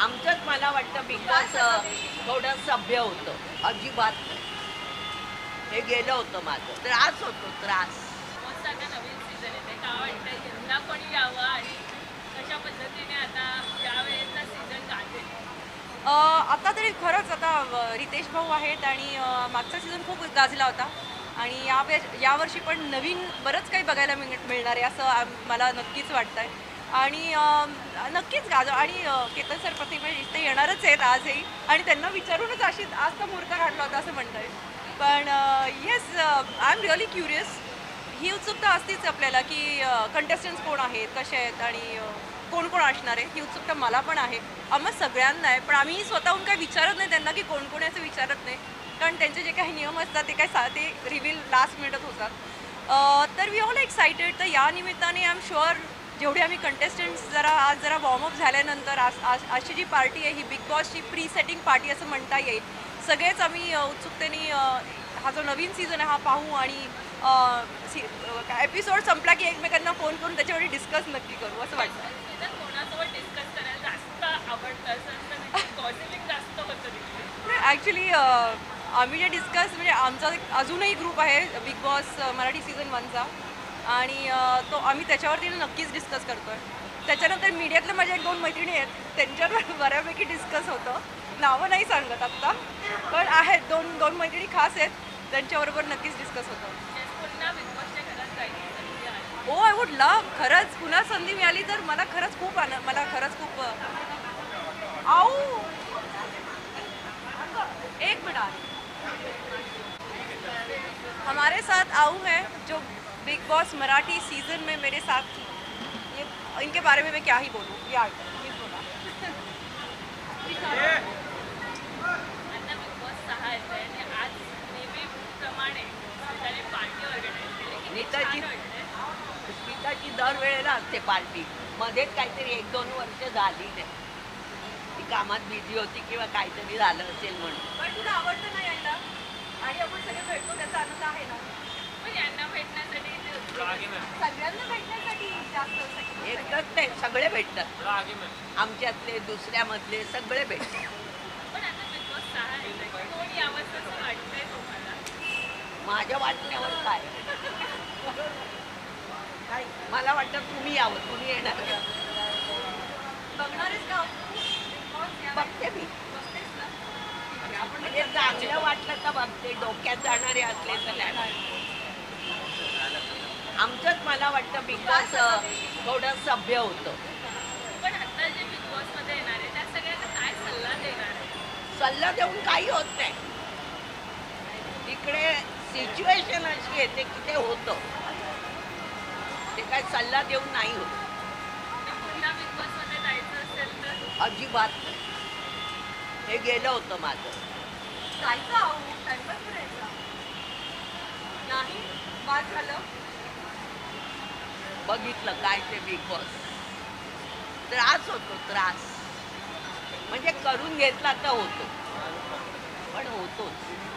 आमचंच मला वाटतं बॉस थोडं सभ्य होतं. अजिबात नाही. हे गेलं होतं माझं. त्रास होतो त्रास. मस्त आता नवीन सीझन येते. का वाटतं यंदा कोणी यावं आणि कशा पद्धतीने आता यावेळेचा सीझन आता तरी खरंच आता रितेश भाऊ आहेत आणि मागचा सीझन खूप गाजला होता. आणि या यावर्षी पण नवीन बरंच काही बघायला मिळ मिळणार आहे असं मला नक्कीच वाटतं आहे आणि नक्कीच गाजव आणि केतन सर प्रतिमे इथे येणारच आहेत आजही आणि त्यांना विचारूनच अशी आज तर मुहूर्त काढला होता असं म्हणत आहे पण yes I am really curious ही उत्सुकता असतीच आपल्याला की कंटेस्टंट्स कोण आहेत कसे आहेत आणि कोण कोण असणार आहे ही उत्सुकता मला पण आहे. आम्हा सगळ्यांना आहे पण आम्ही स्वतःहून काही विचारत नाही त्यांना की कोण कोण असं विचारत नाही. कारण त्यांचे जे काही नियम असतात ते काय सा ते रिव्हील लास्ट मिनिटात होतात तर वी ऑल एक्सायटेड तर या निमित्ताने आय एम शुअर जेवढे आम्ही कंटेस्टंट्स जरा आज जरा वॉर्मअप झाल्यानंतर आज आज अशी जी पार्टी आहे ही बिग बॉसची प्री सेटिंग पार्टी असं म्हणता येईल. सगळेच आम्ही उत्सुकतेने हा जो नवीन सीझन आहे हा पाहू आणि एपिसोड संपला की एकमेकांना फोन करून त्याच्यावर डिस्कस नक्की करू असं वाटतं. सीझन कोणासोबत डिस्कस करायला जास्त आवडतं ॲक्च्युली आम्ही जे डिस्कस म्हणजे आमचा अजूनही ग्रुप आहे बिग बॉस मराठी सीझन वनचा आणि तो आम्ही त्याच्यावरती नक्कीच डिस्कस करतो आहे त्याच्यानंतर मीडियातल्या माझ्या एक दोन मैत्रिणी आहेत त्यांच्यावर बऱ्यापैकी डिस्कस होतं. नावं नाही सांगत आत्ता पण आहेत दोन दोन मैत्रिणी खास आहेत त्यांच्याबरोबर नक्कीच डिस्कस होतं. ओ आय वुड लव खरंच पुन्हा संधी मिळाली तर मला खरंच खूप आनंद मला खरंच खूप आऊ! एक मिनट. हमारे साथ आऊ है जो बिग बॉस मराठी सीजन में मेरे साथ थी। ये इनके बारे में मैं क्या ही बोलूँ? या प्लीज बोला। नीताची- स्मिताची दरवेळेला असते पार्टी मध्येच काहीतरी एक दोन वर्ष झाली नाही. ती कामात बिझी होती किंवा काहीतरी झालं असेल म्हणून. पण तुला आवडतं ना यायला? आणि आपण सगळे भेटतो त्याचा आनंद आहे ना पण यांना भेटण्यासाठी इथे सगळ्यांना भेटण्यासाठी जास्त एकच नाही सगळे भेटतात. आमच्यातले दुसऱ्यामधले सगळे भेटतात. पण आता बिग बॉस सहा येते कोण यावं असं वाटतंय तुम्हाला? माझ्या वाटण्यावर काय? काय? मला वाटतं तुम्ही यावं तुम्ही येणार. बघणारच का बघते मी. म्हणजे चांगलं वाटलं तर बघते डोक्यात जाणारे असले तर आमचंच मला वाटतं बिग बॉस थोडं सभ्य होतं. पण आता जे बिग बॉसमध्ये येणार आहे त्या सगळ्यांना काय सल्ला देणार आहे? सल्ला देऊन काही होत नाही. इकडे सिच्युएशन अशी येते की ते होतं. ते काय सल्ला देऊन नाही होत. आणि पुन्हा बिग बॉसमध्ये जायचं असेल तर? अजिबात नाही. हे गेलं होतं माझं. जायचं आहो टाइमपास करायचा नाही बाद झालं. बघितलं काय ते बिग बॉस त्रास होतो त्रास. म्हणजे करून घेतला तर होतो. पण होतोच.